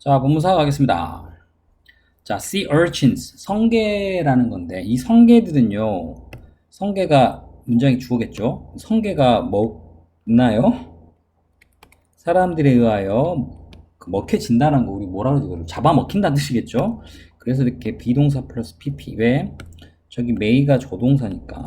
자, 본문사 가겠습니다. 자, sea urchins. 성게라는 건데, 이 성게들은요, 성게가 문장이 주어겠죠? 성게가 먹나요? 사람들에 의하여 그 먹혀진다는 거, 우리 뭐라 그러지, 잡아먹힌다는 뜻이겠죠? 그래서 이렇게 비동사 플러스 pp. 왜? 저기 메이가 조동사니까.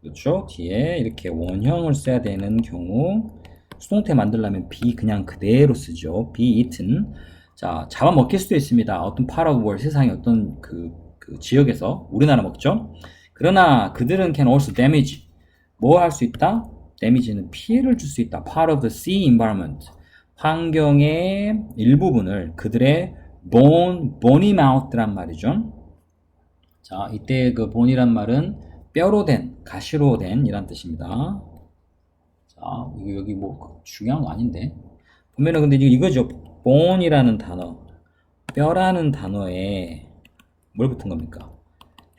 그렇죠? 뒤에 이렇게 원형을 써야 되는 경우, 수동태 만들려면 be 그냥 그대로 쓰죠. be eaten. 자, 잡아 먹힐 수도 있습니다. 어떤 part of world, 세상의 어떤 그, 그 지역에서 우리나라 먹죠. 그러나 그들은 can also damage. 뭐 할 수 있다? damage는 피해를 줄 수 있다. part of the sea environment. 환경의 일부분을 그들의 bone, bony mouth란 말이죠. 자, 이때 그 bone이란 말은 뼈로 된, 가시로 된 이란 뜻입니다. 자, 이거 여기 뭐 중요한 거 아닌데. 보면은 근데 이거 이거죠. bone이라는 단어, 뼈라는 단어에 뭘 붙은 겁니까?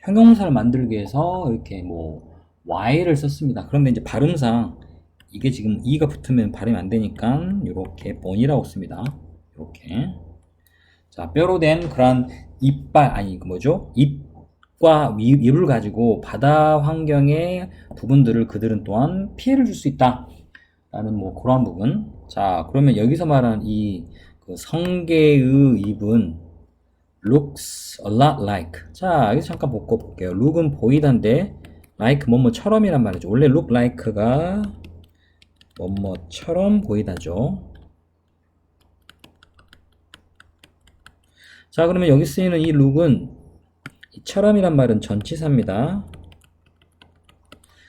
형용사를 만들기 위해서 이렇게 뭐 y를 썼습니다. 그런데 이제 발음상 이게 지금 e가 붙으면 발음이 안 되니까 이렇게 bone이라고 씁니다. 이렇게. 자, 뼈로 된 그런 이빨 아니 그 뭐죠? 입 과 위- 입을 가지고 바다 환경의 부분들을 그들은 또한 피해를 줄 수 있다. 라는 뭐 그런 부분. 자, 그러면 여기서 말하는 이 그 성게의 입은 looks a lot like. 자, 여기서 잠깐 보고 볼게요. look은 보이던데 like 뭐뭐처럼이란 말이죠. 원래 look like가 뭐뭐처럼 보이다죠. 자, 그러면 여기 쓰이는 이 look은 이처럼이란 말은 전치사입니다.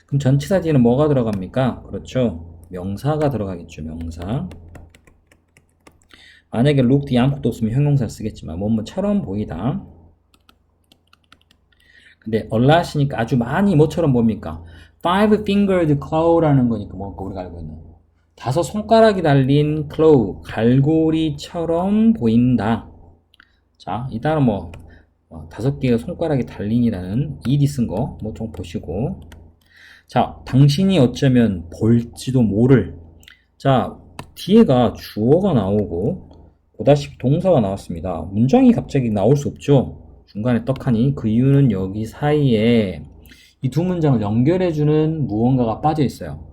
그럼 전치사 뒤에는 뭐가 들어갑니까? 그렇죠. 명사가 들어가겠죠. 명사. 만약에 look 뒤에 아무것도 없으면 형용사를 쓰겠지만 뭐뭐처럼 보이다. 근데 얼라시니까 아주 많이 뭐처럼 봅니까? five fingered claw라는 거니까 뭔가 우리가 알고 있는 다섯 손가락이 달린 claw 갈고리처럼 보인다. 자, 이 단어 뭐 어, 다섯 개의 손가락이 달린이라는 ed 쓴거 뭐 좀 보시고 자, 당신이 어쩌면 볼지도 모를 자, 뒤에가 주어가 나오고 보다시피 동사가 나왔습니다. 문장이 갑자기 나올 수 없죠. 중간에 떡하니 그 이유는 여기 사이에 이 두 문장을 연결해주는 무언가가 빠져 있어요.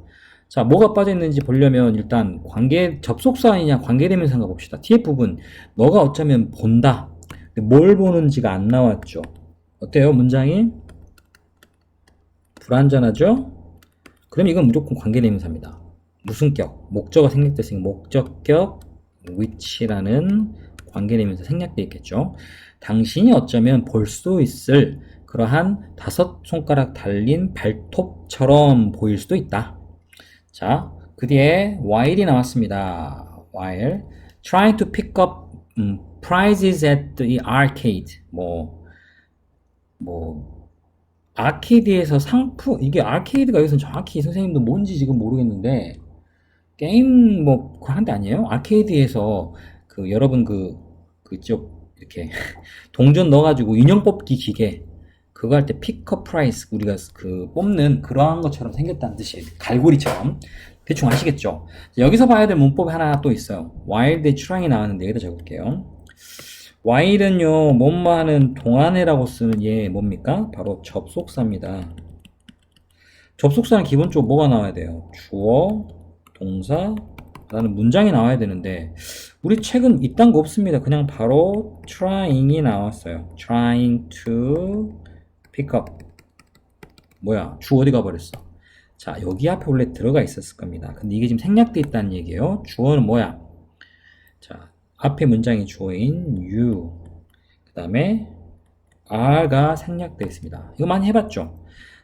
자, 뭐가 빠져 있는지 보려면 일단 관계 접속사이냐 관계대명사인가 봅시다. 뒤에 부분 너가 어쩌면 본다. 뭘 보는지가 안 나왔죠. 어때요? 문장이 불완전하죠? 그럼 이건 무조건 관계대명사입니다. 무슨 격? 목적어 생략됐으니 목적격 which라는 관계대명사 생략되어 있겠죠. 당신이 어쩌면 볼 수 있을 그러한 다섯 손가락 달린 발톱처럼 보일 수도 있다. 자, 그 뒤에 while이 나왔습니다. while trying to pick up 음, prizes at the arcade 뭐 뭐 아케이드에서 상품 이게 아케이드가 여기서 정확히 선생님도 뭔지 지금 모르겠는데 게임 뭐 하는데 아니에요? 아케이드에서 그 여러분 그 그쪽 이렇게 동전 넣어가지고 인형 뽑기 기계 그거 할때 픽업 프라이스 우리가 그 뽑는 그러한 것처럼 생겼다는 뜻이에요. 갈고리처럼 대충 아시겠죠? 자, 여기서 봐야 될 문법이 하나 또 있어요. while they trying이 나왔는데 여기다 적을게요. While은요 뭐뭐 하는 동안에라고 쓰는 얘 뭡니까? 바로 접속사입니다. 접속사는 기본적으로 뭐가 나와야 돼요? 주어, 동사, 라는 문장이 나와야 되는데 우리 책은 이딴 거 없습니다. 그냥 바로 trying이 나왔어요. trying to pick up 뭐야 주 어디 가버렸어 자 여기 앞에 원래 들어가 있었을 겁니다. 근데 이게 지금 생략돼 있다는 얘기예요. 주어는 뭐야 자 앞에 문장이 주어인 you 그 다음에 are가 생략되어 있습니다. 이거 많이 해봤죠?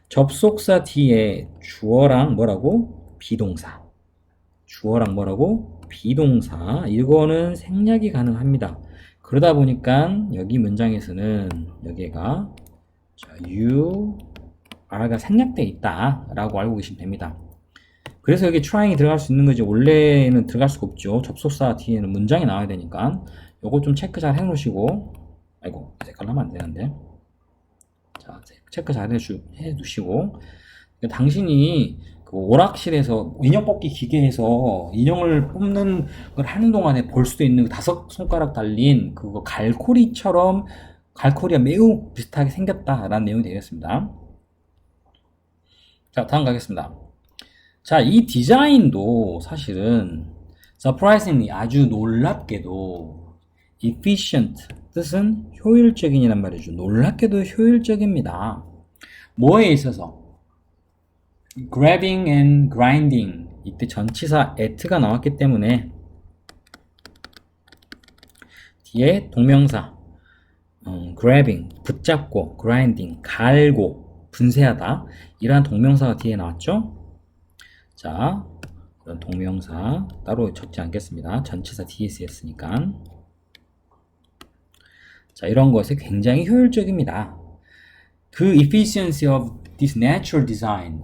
접속사 뒤에 주어랑 뭐라고? 비동사. 주어랑 뭐라고? 비동사. 이거는 생략이 가능합니다. 그러다 보니까 여기 문장에서는 여기가 자, you are가 생략되어 있다 라고 알고 계시면 됩니다. 그래서 여기 trying이 들어갈 수 있는 거지 원래는 들어갈 수가 없죠. 접속사 뒤에는 문장이 나와야 되니까 요거 좀 체크 잘 해놓으시고 아이고 색깔 하면 안 되는데 자 체크 잘 해주, 해두시고 당신이 그 오락실에서 인형 뽑기 기계에서 인형을 뽑는 걸 하는 동안에 볼 수도 있는 그 다섯 손가락 달린 그거 갈고리처럼 갈고리가 매우 비슷하게 생겼다라는 내용이 되겠습니다. 자, 다음 가겠습니다. 자, 이 디자인도 사실은 surprisingly 아주 놀랍게도 efficient 뜻은 효율적인이란 말이죠. 놀랍게도 효율적입니다. 뭐에 있어서? grabbing and grinding 이때 전치사 at가 나왔기 때문에 뒤에 동명사 음, grabbing 붙잡고 grinding 갈고 분쇄하다 이러한 동명사가 뒤에 나왔죠 자 이런 동명사 따로 적지 않겠습니다 전치사 뒤에 쓰였으니까 자 이런 것에 굉장히 효율적입니다 그 efficiency of this natural design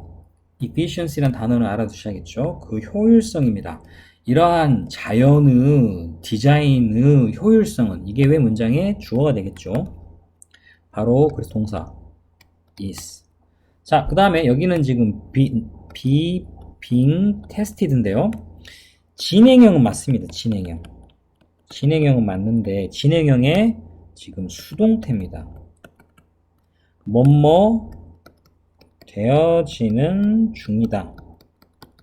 efficiency란 단어는 알아두셔야겠죠. 그 효율성입니다. 이러한 자연의 디자인의 효율성은 이게 왜 문장의 주어가 되겠죠. 바로 그래서 동사 is. 자, 그 다음에 여기는 지금 be, be being tested인데요. 진행형은 맞습니다. 진행형. 진행형은 맞는데 진행형의 지금 수동태입니다. 뭐뭐 되어지는 중이다.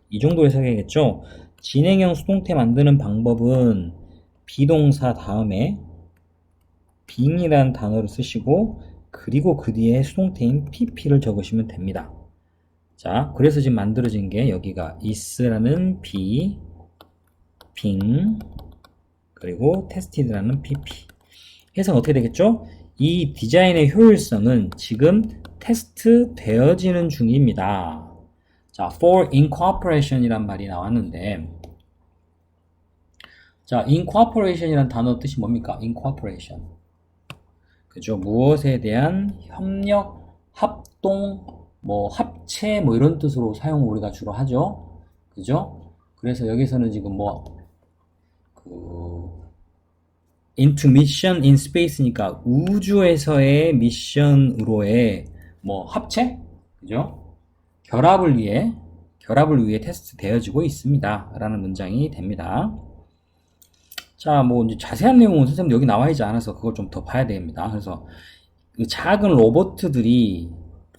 이 정도 해석이겠죠? 진행형 수동태 만드는 방법은 비동사 다음에 being이라는 단어를 쓰시고 그리고 그 뒤에 수동태인 pp를 적으시면 됩니다. 자, 그래서 지금 만들어진 게 여기가 is라는 be, being, 그리고 tested라는 pp. 해석 어떻게 되겠죠? 이 디자인의 효율성은 지금 테스트 되어지는 중입니다. 자, for incorporation 이란 말이 나왔는데, 자, incorporation 이란 단어 뜻이 뭡니까? incorporation. 그죠? 무엇에 대한 협력, 합동, 뭐, 합체, 뭐, 이런 뜻으로 사용을 우리가 주로 하죠? 그죠? 그래서 여기서는 지금 뭐, 그, into mission in space니까 우주에서의 미션으로의 뭐 합체, 그죠? 결합을 위해 결합을 위해 테스트 되어지고 있습니다. 라는 문장이 됩니다. 자, 뭐 이제 자세한 내용은 선생님 여기 나와 있지 않아서 그걸 좀 더 봐야 됩니다. 그래서 그 작은 로봇들이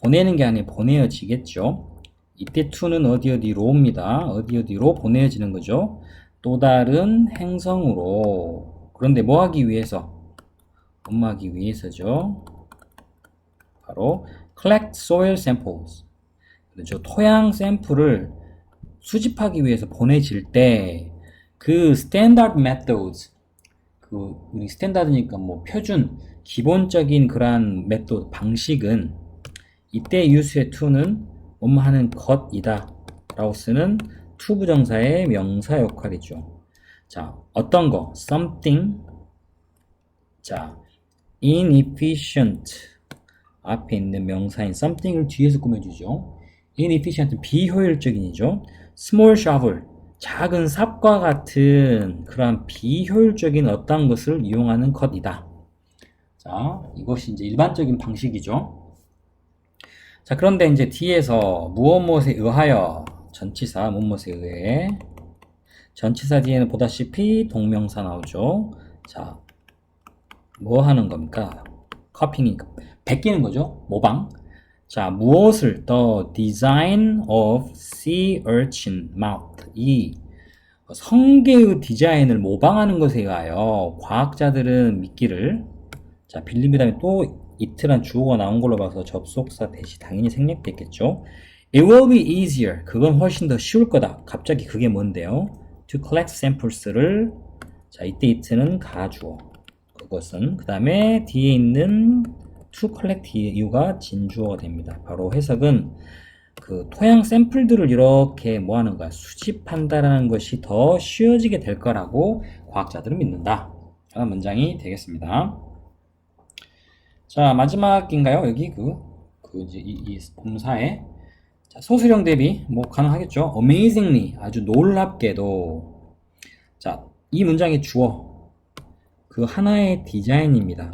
보내는 게 아니라 보내어지겠죠. 이때 to는 어디 어디로입니다. 어디 어디로 보내어지는 거죠. 또 다른 행성으로. 그런데 뭐 하기 위해서? 업무하기 위해서죠. 바로 collect soil samples. 그렇죠. 토양 샘플을 수집하기 위해서 보내질 때 그 standard methods 그 우리 스탠다드니까 뭐 표준 기본적인 그러한 메토드 방식은 이때 유수의 to는 뭐뭐 하는 것이다 라고 쓰는 to 부정사의 명사 역할이죠. 자, 어떤 거? something 자, inefficient 앞에 있는 명사인 something을 뒤에서 꾸며주죠. inefficient 비효율적인이죠. small shovel 작은 삽과 같은 그러한 비효율적인 어떤 것을 이용하는 것이다. 자, 이것이 이제 일반적인 방식이죠. 자, 그런데 이제 뒤에서 무엇 무엇에 의하여 전치사 무엇에 의해 전치사 뒤에는 보다시피 동명사 나오죠. 자, 뭐 하는 겁니까? 커핑이니까 베끼는 거죠. 모방. 자, 무엇을 the design of sea urchin mouth 이 성게의 디자인을 모방하는 것에 의하여 과학자들은 믿기를 자, 다음에 또 이틀한 주어가 나온 걸로 봐서 접속사 대시 당연히 생략됐겠죠. It will be easier. 그건 훨씬 더 쉬울 거다. 갑자기 그게 뭔데요? To collect samples를 자, 이때 이트는 가주어. 그것은 그 다음에 뒤에 있는 to collect 이유가 진주어가 됩니다. 바로 해석은 그 토양 샘플들을 이렇게 뭐 하는 거야? 수집한다라는 것이 더 쉬워지게 될 거라고 과학자들은 믿는다. 라는 문장이 되겠습니다. 자, 마지막인가요? 여기 그, 그 이제 이, 이 본사에 자, 소수령 대비 뭐 가능하겠죠? amazingly 아주 놀랍게도 자, 이 문장의 주어 그 하나의 디자인입니다.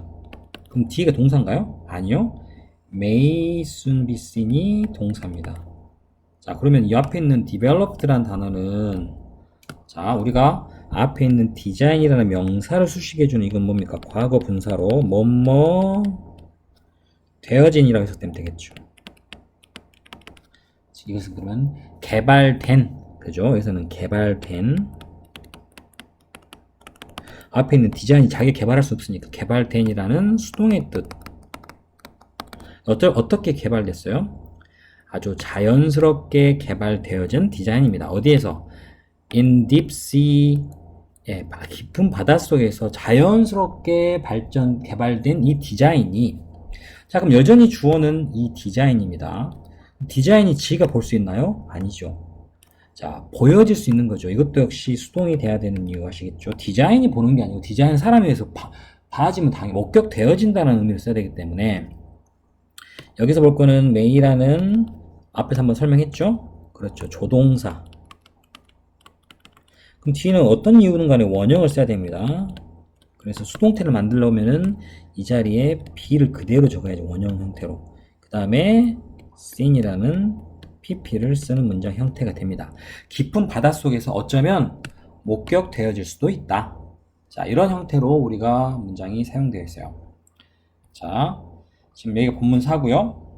그럼 뒤가 동사인가요? 아니요. may soon be seen이 동사입니다. 자, 그러면 이 앞에 있는 developed라는 단어는 자, 우리가 앞에 있는 design이라는 명사를 수식해주는 이건 뭡니까? 과거 분사로 뭐뭐 되어진이라고 해석되면 되겠죠. 이것은 그러면 개발된 그죠? 여기서는 개발된 앞에 있는 디자인이 자기 개발할 수 없으니까 개발된이라는 수동의 뜻. 어떠, 어떻게 개발됐어요? 아주 자연스럽게 개발되어진 디자인입니다. 어디에서? In deep sea, 예, 바- 깊은 바닷속에서 자연스럽게 발전, 개발된 이 디자인이 자, 그럼 여전히 주어는 이 디자인입니다. 디자인이 지가 볼 수 있나요? 아니죠. 자, 보여질 수 있는 거죠. 이것도 역시 수동이 돼야 되는 이유 아시겠죠? 디자인이 보는 게 아니고 디자인 사람에 의해서 봐, 봐지면 당연히 목격되어진다는 의미를 써야 되기 때문에 여기서 볼 거는 메이라는 앞에서 한번 설명했죠? 그렇죠. 조동사. 그럼 뒤는 어떤 이유는 간에 원형을 써야 됩니다. 그래서 수동태를 만들려면은 이 자리에 be를 그대로 적어야죠. 원형 형태로. 그 다음에 seen이라는 pp를 쓰는 문장 형태가 됩니다. 깊은 바닷속에서 어쩌면 목격되어질 수도 있다. 자, 이런 형태로 우리가 문장이 사용되어 있어요. 자, 지금 여기가 본문 4고요.